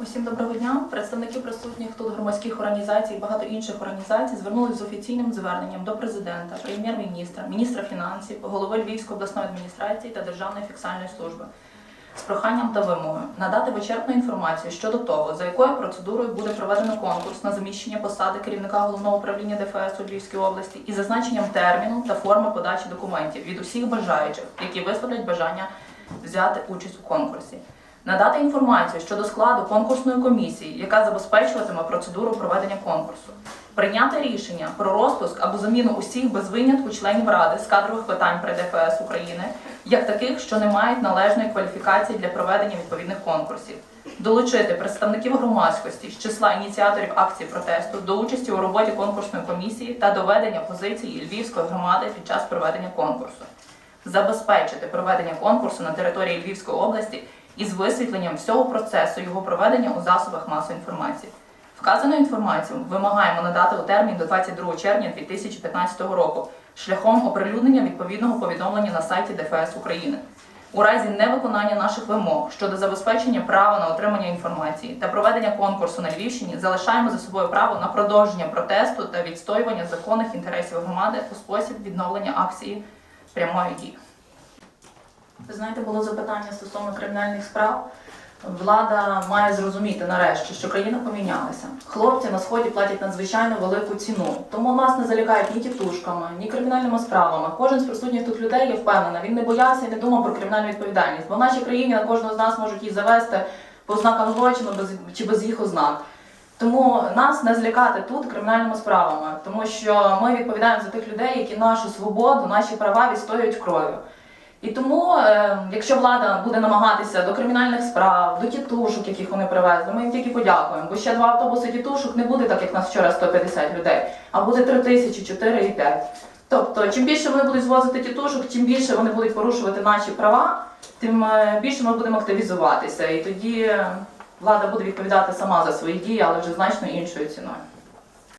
Усім доброго дня. Представники присутніх тут громадських організацій і багато інших організацій звернулися з офіційним зверненням до президента, прем'єр-міністра, міністра фінансів, голови Львівської обласної адміністрації та Державної фіксальної служби з проханням та вимогою надати вичерпну інформацію щодо того, за якою процедурою буде проведено конкурс на заміщення посади керівника головного управління ДФС у Львівській області із зазначенням терміну та форми подачі документів від усіх бажаючих, які висловлять бажання взяти участь у конкурсі. Надати інформацію щодо складу конкурсної комісії, яка забезпечуватиме процедуру проведення конкурсу. Прийняти рішення про розпуск або заміну усіх без винятку членів ради з кадрових питань при ДФС України, як таких, що не мають належної кваліфікації для проведення відповідних конкурсів. Долучити представників громадськості з числа ініціаторів акції протесту до участі у роботі конкурсної комісії та доведення позиції Львівської громади під час проведення конкурсу забезпечити проведення конкурсу на території Львівської області із висвітленням всього процесу його проведення у засобах масової інформації. Вказану інформацію вимагаємо надати у термін до 22 червня 2015 року шляхом оприлюднення відповідного повідомлення на сайті ДФС України. У разі невиконання наших вимог щодо забезпечення права на отримання інформації та проведення конкурсу на Львівщині залишаємо за собою право на продовження протесту та відстоювання законних інтересів громади у спосіб відновлення акції прямої дії. Ви знаєте, було запитання стосовно кримінальних справ. Влада має зрозуміти нарешті, що країна помінялася. Хлопці на сході платять надзвичайно велику ціну. Тому нас не залякають ні тітушками, ні кримінальними справами. Кожен з присутніх тут людей, я впевнена, він не боявся і не думав про кримінальну відповідальність. Бо в нашій країні на кожного з нас можуть її завести по ознакам злочину без, чи без їх ознак. Тому нас не злякати тут кримінальними справами, тому що ми відповідаємо за тих людей, які нашу свободу, наші права відстоюють кров'ю. І тому, е, якщо влада буде намагатися до кримінальних справ, до тітушок, яких вони привезли, ми їм тільки подякуємо. Бо ще два автобуси тітушок не буде так, як нас вчора 150 людей, а буде 3 тисячі, 4 і 5. Тобто, чим більше вони будуть звозити тітушок, чим більше вони будуть порушувати наші права, тим е, більше ми будемо активізуватися. І тоді е, влада буде відповідати сама за свої дії, але вже значно іншою ціною.